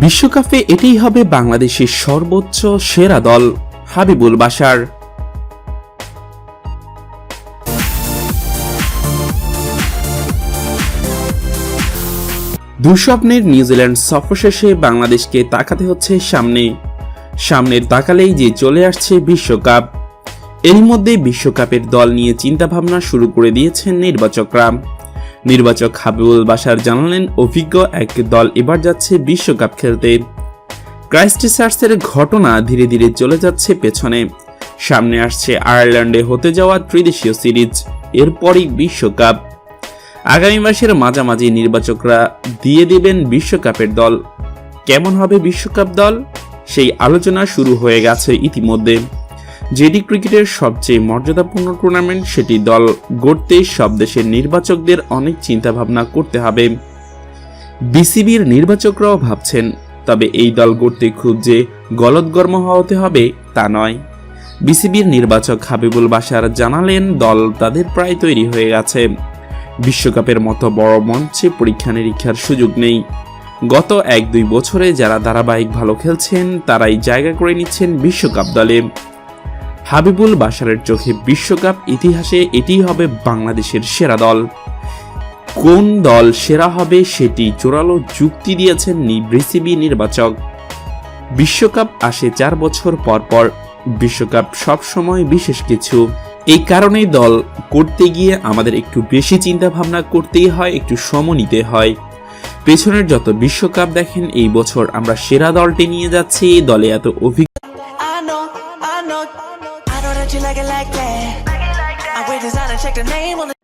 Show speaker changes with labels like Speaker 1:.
Speaker 1: বিশ্বকাপে এটাই হবে বাংলাদেশের সর্বোচ্চ সেরা দল, হাবিবুল বাসার দুঃস্বপ্নের নিউজিল্যান্ড সফর শেষে বাংলাদেশকে তাকাতে হচ্ছে সামনে। সামনের তাকালেই যে চলে আসছে বিশ্বকাপ। এরই মধ্যে বিশ্বকাপের দল নিয়ে চিন্তাভাবনা শুরু করে দিয়েছেন নির্বাচকরা। নির্বাচক হাবিবুল বাসার জানালেন, অভিজ্ঞ এক দল এবার যাচ্ছে বিশ্বকাপ খেলতে। ক্রাইস্টচার্চের ঘটনা ধীরে ধীরে চলে যাচ্ছে পেছনে। সামনে আসছে আয়ারল্যান্ডে হতে যাওয়া ত্রিদেশীয় সিরিজ, এরপরই বিশ্বকাপ। আগামী মাসের মাঝামাঝি নির্বাচকরা দিয়ে দেবেন বিশ্বকাপের দল। কেমন হবে বিশ্বকাপ দল? সেই আলোচনা শুরু হয়ে গেছে ইতিমধ্যে। যেটি ক্রিকেটের সবচেয়ে মর্যাদাপূর্ণ টুর্নামেন্ট সেটি দল গড়তে সব দেশের নির্বাচকদের অনেক চিন্তাভাবনা করতে হবে। বিসিবির নির্বাচকরাও ভাবছেন, তবে এই দল গড়তে খুব যে গলদগর্ম হতে হবে তা নয়। বিসিবির নির্বাচক হাবিবুল বাশার জানালেন, দল তাদের প্রায় তৈরি হয়ে গেছে। বিশ্বকাপের মতো বড় মঞ্চে পরীক্ষা নিরীক্ষার সুযোগ নেই। গত এক দুই বছরে যারা ধারাবাহিক ভালো খেলছেন, তারাই জায়গা করে নিচ্ছেন বিশ্বকাপ দলে। হাবিবুল বাশারের চোখে বিশ্বকাপ ইতিহাসে এটিই হবে বাংলাদেশের সেরা দল। কোন দল সেরা হবে সেটি জোরালো যুক্তি দিয়েছেন বিসিবি নির্বাচক। বিশ্বকাপ আসে চার বছর পর পর, বিশ্বকাপ সবসময় বিশেষ কিছু। এই কারণেই দল করতে গিয়ে আমাদের একটু বেশি চিন্তা ভাবনা করতেই হয়, একটু সময় নিতে হয়। পেছনের যত বিশ্বকাপ দেখেন, এই বছর আমরা সেরা দলটি নিয়ে যাচ্ছি, দলে এত অভিজ্ঞ
Speaker 2: don't you like it like that? Like it like that. I went designer, check the name on the